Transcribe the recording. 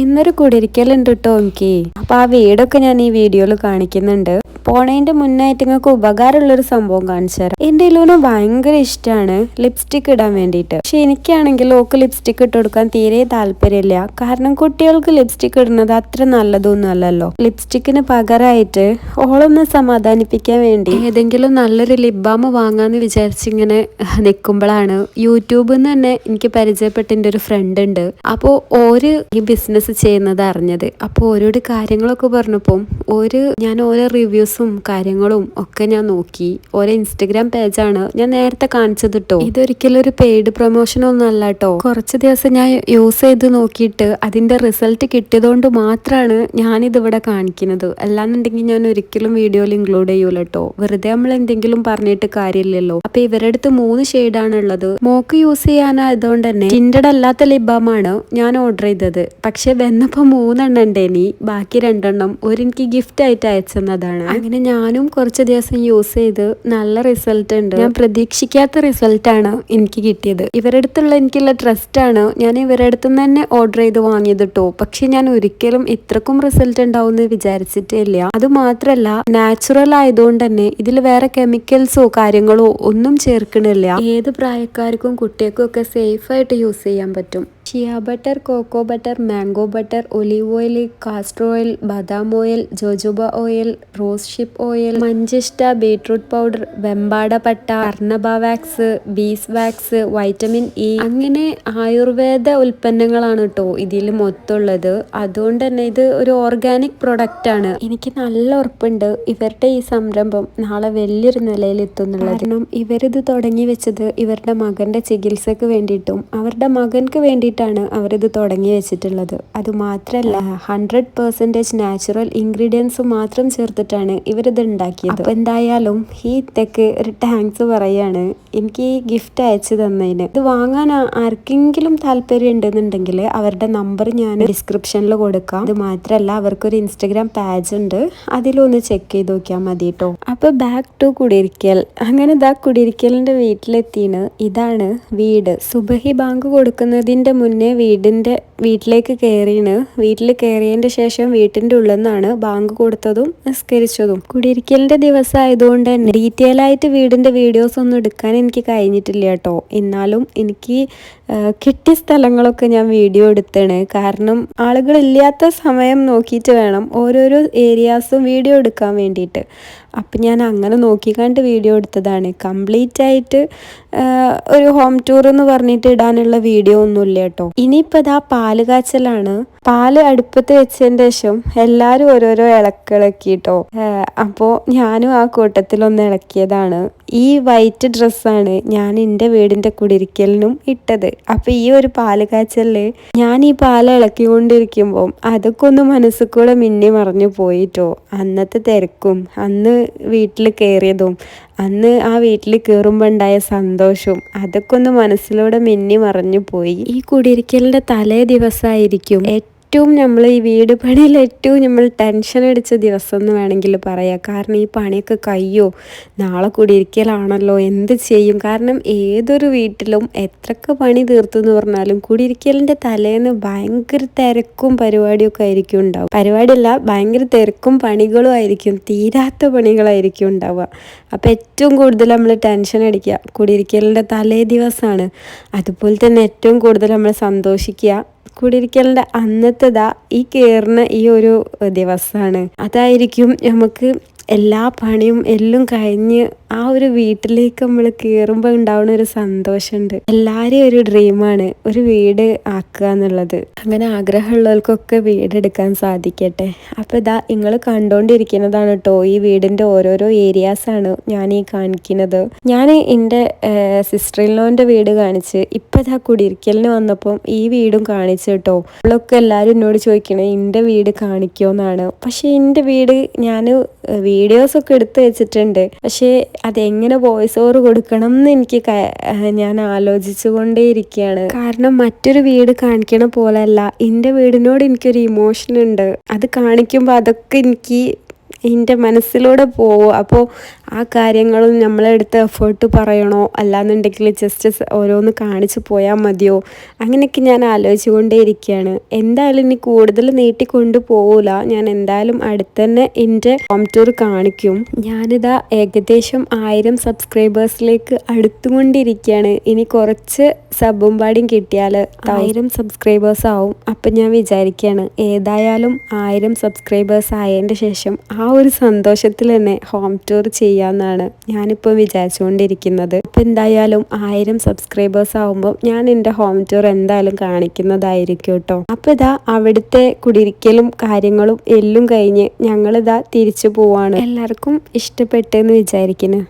ഇന്നൊരു കുടിരിക്കലുണ്ട് കേട്ടോ എനിക്ക്. അപ്പൊ ആ വീടൊക്കെ ഞാൻ ഈ വീഡിയോയിൽ കാണിക്കുന്നുണ്ട്. പോണേന്റെ മുന്നായിട്ട് നിങ്ങൾക്ക് ഉപകാരമുള്ള ഒരു സംഭവം കാണിച്ചു തരാം. എന്റെ ലൂന ഭയങ്കര ഇഷ്ടമാണ് ലിപ്സ്റ്റിക് ഇടാൻ വേണ്ടിയിട്ട്. പക്ഷെ എനിക്കാണെങ്കിൽ ഓക്ക് ലിപ്സ്റ്റിക് ഇട്ട് കൊടുക്കാൻ തീരെ താല്പര്യമില്ല. കാരണം കുട്ടികൾക്ക് ലിപ്സ്റ്റിക് ഇടുന്നത് അത്ര നല്ലതൊന്നും അല്ലല്ലോ. ലിപ്സ്റ്റിക്കിന് പകരമായിട്ട് ഓളൊന്ന് സമാധാനിപ്പിക്കാൻ വേണ്ടി ഏതെങ്കിലും നല്ലൊരു ലിപ് വാങ്ങാന്ന് വിചാരിച്ചിങ്ങനെ നിൽക്കുമ്പോഴാണ് യൂട്യൂബിൽ നിന്ന് തന്നെ എനിക്ക് പരിചയപ്പെട്ട എന്റെ ഒരു ഫ്രണ്ട് ഉണ്ട്. അപ്പോൾ ഓര് ഈ ബിസിനസ് ചെയ്യുന്നത് അറിഞ്ഞത്. അപ്പോൾ ഓരോട് കാര്യങ്ങളൊക്കെ പറഞ്ഞപ്പോൾ ഒരു ഞാൻ ഓരോ റിവ്യൂസും കാര്യങ്ങളും ഒക്കെ ഞാൻ നോക്കി. ഓരോ ഇൻസ്റ്റഗ്രാം പേജാണ് ഞാൻ നേരത്തെ കാണിച്ചത് കേട്ടോ ഇതൊരിക്കലും ഒരു പെയ്ഡ് പ്രൊമോഷൻ ഒന്നും അല്ല കേട്ടോ കുറച്ച് ദിവസം ഞാൻ യൂസ് ചെയ്ത് നോക്കിയിട്ട് അതിന്റെ റിസൾട്ട് കിട്ടിയതുകൊണ്ട് മാത്രമാണ് ഞാനിതിവിടെ കാണിക്കുന്നത്. അല്ലാന്നുണ്ടെങ്കിൽ ഞാൻ ഒരിക്കലും വീഡിയോയിൽ ഇൻക്ലൂഡ് ചെയ്യൂല കേട്ടോ വെറുതെ നമ്മൾ എന്തെങ്കിലും പറഞ്ഞിട്ട് കാര്യമില്ലല്ലോ. അപ്പൊ ഇവരുടെ അടുത്ത് മൂന്ന് ഷെയ്ഡാണ് ഉള്ളത്. മോക്ക് യൂസ് ചെയ്യാനായതുകൊണ്ട് തന്നെ ടിൻഡഡ് അല്ലാത്ത ലിബാമാണ് ഞാൻ ഓർഡർ ചെയ്തത്. പക്ഷെ വന്നപ്പോ മൂന്നെണ്ണം ഉണ്ട് ഇനി ബാക്കി രണ്ടെണ്ണം ഒരെനിക്ക് ഗിഫ്റ്റ് ആയിട്ട് അയച്ചെന്നതാണ്. അങ്ങനെ ഞാനും കുറച്ച് ദിവസം യൂസ് ചെയ്ത് നല്ല റിസൾട്ട് ഉണ്ട്. ഞാൻ പ്രതീക്ഷിക്കാത്ത റിസൾട്ട് ആണ് എനിക്ക് കിട്ടിയത്. ഇവരുടെ അടുത്തുള്ള എനിക്കുള്ള ട്രസ്റ്റ് ആണ്. ഞാൻ ഇവരുടെ അടുത്ത് നിന്ന് തന്നെ ഓർഡർ ചെയ്ത് വാങ്ങിയത് കേട്ടോ പക്ഷെ ഞാൻ ഒരിക്കലും ഇത്രക്കും റിസൾട്ട് ഉണ്ടാവും എന്ന് വിചാരിച്ചിട്ടേ ഇല്ല അത് മാത്രല്ല നാച്ചുറൽ ആയതുകൊണ്ട് തന്നെ ഇതിൽ വേറെ കെമിക്കൽസോ കാര്യങ്ങളോ ഒന്നും ചേർക്കണില്ല. ഏത് പ്രായക്കാർക്കും കുട്ടികൾക്കും ഒക്കെ സേഫ് ആയിട്ട് യൂസ് ചെയ്യാൻ പറ്റും. Shea butter cocoa butter mango butter olive oil castor oil ബദാം oil jojoba oil rosehip oil മഞ്ചിഷ്ട beetroot powder വെമ്പാട പട്ട അർണബ wax beeswax vitamin E അങ്ങനെ ആയുർവേദ ഉൽപ്പന്നങ്ങളാണ് കേട്ടോ ഇതിൽ മൊത്തമുള്ളത്. അതുകൊണ്ട് തന്നെ ഇത് ഒരു ഓർഗാനിക് പ്രൊഡക്റ്റ് ആണ്. എനിക്ക് നല്ല ഉറപ്പുണ്ട് ഇവരുടെ ഈ സംരംഭം നാളെ വലിയൊരു നിലയിൽ എത്തുന്നുള്ളത്. കാരണം ഇവരിത് തുടങ്ങി വെച്ചത് ഇവരുടെ മകന്റെ ചികിത്സക്ക് വേണ്ടിയിട്ടും അവരുടെ മകൻക്ക് വേണ്ടിയിട്ടാണ് അവരിത് തുടങ്ങി വെച്ചിട്ടുള്ളത്. അത് മാത്രല്ല ഹൺഡ്രഡ് പെർസെന്റേജ് നാച്ചുറൽ ഇൻഗ്രീഡിയൻസ് മാത്രം ചേർത്തിട്ടാണ് ഇവരിത് ഉണ്ടാക്കിയത്. അപ്പോൾ എന്തായാലും ഈ തെക്ക് ഒരു താങ്ക്സ് പറയാണ്. എനിക്ക് ഈ ഗിഫ്റ്റ് അയച്ചു തന്നതിന്. ഇത് വാങ്ങാൻ ആർക്കെങ്കിലും താല്പര്യം ഉണ്ടെന്നുണ്ടെങ്കിൽ അവരുടെ നമ്പർ ഞാൻ ഡിസ്ക്രിപ്ഷനിൽ കൊടുക്കാം. ഇത് മാത്രല്ല അവർക്കൊരു ഇൻസ്റ്റഗ്രാം പേജ് ഉണ്ട്. അതിലൊന്ന് ചെക്ക് ചെയ്ത് നോക്കിയാൽ മതി കേട്ടോ അപ്പൊ ബാക്ക് ടു കുടിയിരിക്കൽ. അങ്ങനെ ഇതാ കുടിയിരിക്കലിന്റെ വീട്ടിലെത്തിയാണ് ഇതാണ് വീട്. സുബഹി ബാങ്ക് കൊടുക്കുന്നതിന്റെ മുന്നേ വീടിന്റെ വീട്ടിലേക്ക് കയറിയാണ്. വീട്ടിൽ കയറിയതിന്റെ ശേഷം വീട്ടിന്റെ ഉള്ളിൽ നിന്നാണ് ബാങ്ക് കൊടുത്തതും നിസ്കരിച്ചതും. കുടിയിരിക്കലിന്റെ ദിവസം ആയതുകൊണ്ട് തന്നെ ഡീറ്റെയിൽ ആയിട്ട് വീടിന്റെ വീഡിയോസ് ഒന്നും എടുക്കാൻ എനിക്ക് കഴിഞ്ഞിട്ടില്ല കേട്ടോ. എന്നാലും എനിക്ക് കിട്ടിയ സ്ഥലങ്ങളൊക്കെ ഞാൻ വീഡിയോ എടുത്താണ്. കാരണം ആളുകളില്ലാത്ത സമയം നോക്കിയിട്ട് വേണം ഓരോരോ ഏരിയാസും വീഡിയോ എടുക്കാൻ വേണ്ടിയിട്ട്. അപ്പം ഞാൻ അങ്ങനെ നോക്കിക്കണ്ട് വീഡിയോ എടുത്തതാണ്. കംപ്ലീറ്റ് ആയിട്ട് ഒരു ഹോം ടൂർ എന്ന് പറഞ്ഞിട്ട് ഇടാനുള്ള വീഡിയോ ഒന്നുമില്ല കേട്ടോ. ഇനിയിപ്പോൾ ഇതാ പാൽ കാച്ചലാണ്. പാൽ അടുപ്പത്ത് വെച്ചതിന് ശേഷം എല്ലാവരും ഓരോരോ ഇളക്കിളക്കിട്ടോ. അപ്പോൾ ഞാനും ആ കൂട്ടത്തിലൊന്ന് ഇളക്കിയതാണ്. ഈ വൈറ്റ് ഡ്രസ്സാണ് ഞാൻ എന്റെ വീടിന്റെ കുടിരിക്കലിനും ഇട്ടത്. അപ്പോൾ ഈ ഒരു പാൽ കാച്ചലിൽ ഞാൻ ഈ പാൽ ഇളക്കിക്കൊണ്ടിരിക്കുമ്പോൾ അതൊക്കെ ഒന്ന് മനസ്സിൽ കൂടെ മിന്നി മറിഞ്ഞു പോയിട്ടോ. അന്നത്തെ തിരക്കും അന്ന് വീട്ടിൽ കയറിയതും അന്ന് ആ വീട്ടിൽ കയറുമ്പോൾ ഉണ്ടായ സന്തോഷവും അതൊക്കെ ഒന്ന് മനസ്സിലൂടെ മിന്നി മറിഞ്ഞു പോയി. ഈ കുടിരിക്കലിന്റെ തലേ ദിവസമായിരിക്കും ഏറ്റവും നമ്മൾ ഈ വീട് പണിയിൽ ഏറ്റവും നമ്മൾ ടെൻഷൻ അടിച്ച ദിവസം എന്ന് വേണമെങ്കിൽ പറയാം. കാരണം ഈ പണിയൊക്കെ കയ്യോ നാളെ കൂടി ഇരിക്കലാണല്ലോ എന്ത് ചെയ്യും? കാരണം ഏതൊരു വീട്ടിലും എത്രയൊക്കെ പണി തീർത്തു എന്ന് പറഞ്ഞാലും കുടിയിരിക്കലിന്റെ തലേന്ന് ഭയങ്കര തിരക്കും പരിപാടിയൊക്കെ ആയിരിക്കും ഉണ്ടാവും പരിപാടിയല്ല ഭയങ്കര തിരക്കും പണികളും ആയിരിക്കും തീരാത്ത പണികളായിരിക്കും ഉണ്ടാവുക. അപ്പം ഏറ്റവും കൂടുതൽ നമ്മൾ ടെൻഷൻ അടിക്കുക. കുടിയിരിക്കലിന്റെ തലേ ദിവസമാണ് അതുപോലെ തന്നെ ഏറ്റവും കൂടുതൽ നമ്മൾ സന്തോഷിക്കുക. കുടിയിരിക്കലിന്റെ അന്നത്തേതാ ഈ കയറുന്ന ഈ ഒരു ദിവസമാണ് അതായിരിക്കും നമുക്ക് എല്ലാ പണിയും എല്ലാം കഴിഞ്ഞ് ആ ഒരു വീട്ടിലേക്ക് നമ്മൾ കയറുമ്പോൾ ഉണ്ടാവുന്ന ഒരു സന്തോഷമുണ്ട് എല്ലാവരെയും ഒരു ഡ്രീമാണ് ഒരു വീട് ആക്കുക എന്നുള്ളത്. അങ്ങനെ ആഗ്രഹമുള്ളവർക്കൊക്കെ വീടെടുക്കാൻ സാധിക്കട്ടെ. അപ്പോൾ ഇതാ നിങ്ങൾ കണ്ടുകൊണ്ടിരിക്കുന്നതാണ് കേട്ടോ ഈ വീടിന്റെ ഓരോരോ ഏരിയാസാണ് ഞാൻ ഈ കാണിക്കുന്നത്. ഞാൻ എന്റെ സിസ്റ്ററിലോന്റെ വീട് കാണിച്ച് ഇപ്പം ഇതാ കുടിയിരിക്കലിന് വന്നപ്പം ഈ വീടും കാണിച്ചു കേട്ടോ അവളൊക്കെ എല്ലാവരും എന്നോട് ചോദിക്കണേ എന്റെ വീട് കാണിക്കുമെന്നാണ് പക്ഷേ എന്റെ വീട് ഞാൻ വീഡിയോസൊക്കെ എടുത്ത് വെച്ചിട്ടുണ്ട്. പക്ഷേ അതെങ്ങനെ വോയിസ് ഓവർ കൊടുക്കണം എന്ന് എനിക്ക് ഞാൻ ആലോചിച്ചു കൊണ്ടേയിരിക്കുകയാണ് കാരണം മറ്റൊരു വീട് കാണിക്കണ പോലെയല്ല എന്റെ വീടിനോട് എനിക്കൊരു ഇമോഷൻ ഉണ്ട്. അത് കാണിക്കുമ്പോൾ അതൊക്കെ എനിക്ക് എന്റെ മനസ്സിലൂടെ പോവും. അപ്പോൾ ആ കാര്യങ്ങളും നമ്മളെടുത്ത് എഫേർട്ട് പറയണോ? അല്ലാന്നുണ്ടെങ്കിൽ ജസ്റ്റ് ഓരോന്ന് കാണിച്ചു പോയാൽ മതിയോ? അങ്ങനെയൊക്കെ ഞാൻ ആലോചിച്ചുകൊണ്ടേ ഇരിക്കുകയാണ് എന്തായാലും ഇനി കൂടുതൽ നീട്ടി പോവില്ല ഞാൻ എന്തായാലും അടുത്ത് തന്നെ എന്റെ ഹോം ടൂർ കാണിക്കും. ഞാനിതാ ഏകദേശം ആയിരം സബ്സ്ക്രൈബേഴ്സിലേക്ക് അടുത്തുകൊണ്ടിരിക്കുകയാണ്. ഇനി കുറച്ച് സബും പാടിയും കിട്ടിയാൽ ആയിരം സബ്സ്ക്രൈബേഴ്സ് ആവും. അപ്പം ഞാൻ വിചാരിക്കുകയാണ്. ഏതായാലും ആയിരം സബ്സ്ക്രൈബേഴ്സ് ആയതിന്റെ ശേഷം ആ ഒരു സന്തോഷത്തിൽ തന്നെ ഹോം ടൂർ ചെയ്യാമെന്നാണ് ഞാനിപ്പോൾ വിചാരിച്ചുകൊണ്ടിരിക്കുന്നത്. ഇപ്പം എന്തായാലും ആയിരം സബ്സ്ക്രൈബേഴ്സ് ആവുമ്പോൾ ഞാൻ എന്റെ ഹോം ടൂർ എന്തായാലും കാണിക്കുന്നതായിരിക്കും കേട്ടോ. അപ്പോൾ ഇതാ അവിടുത്തെ കുടിരിക്കലും കാര്യങ്ങളും എല്ലാം കഴിഞ്ഞ് ഞങ്ങളിതാ തിരിച്ചു പോവാണ്. എല്ലാവർക്കും ഇഷ്ടപ്പെട്ടെന്ന് വിചാരിക്കുന്നു.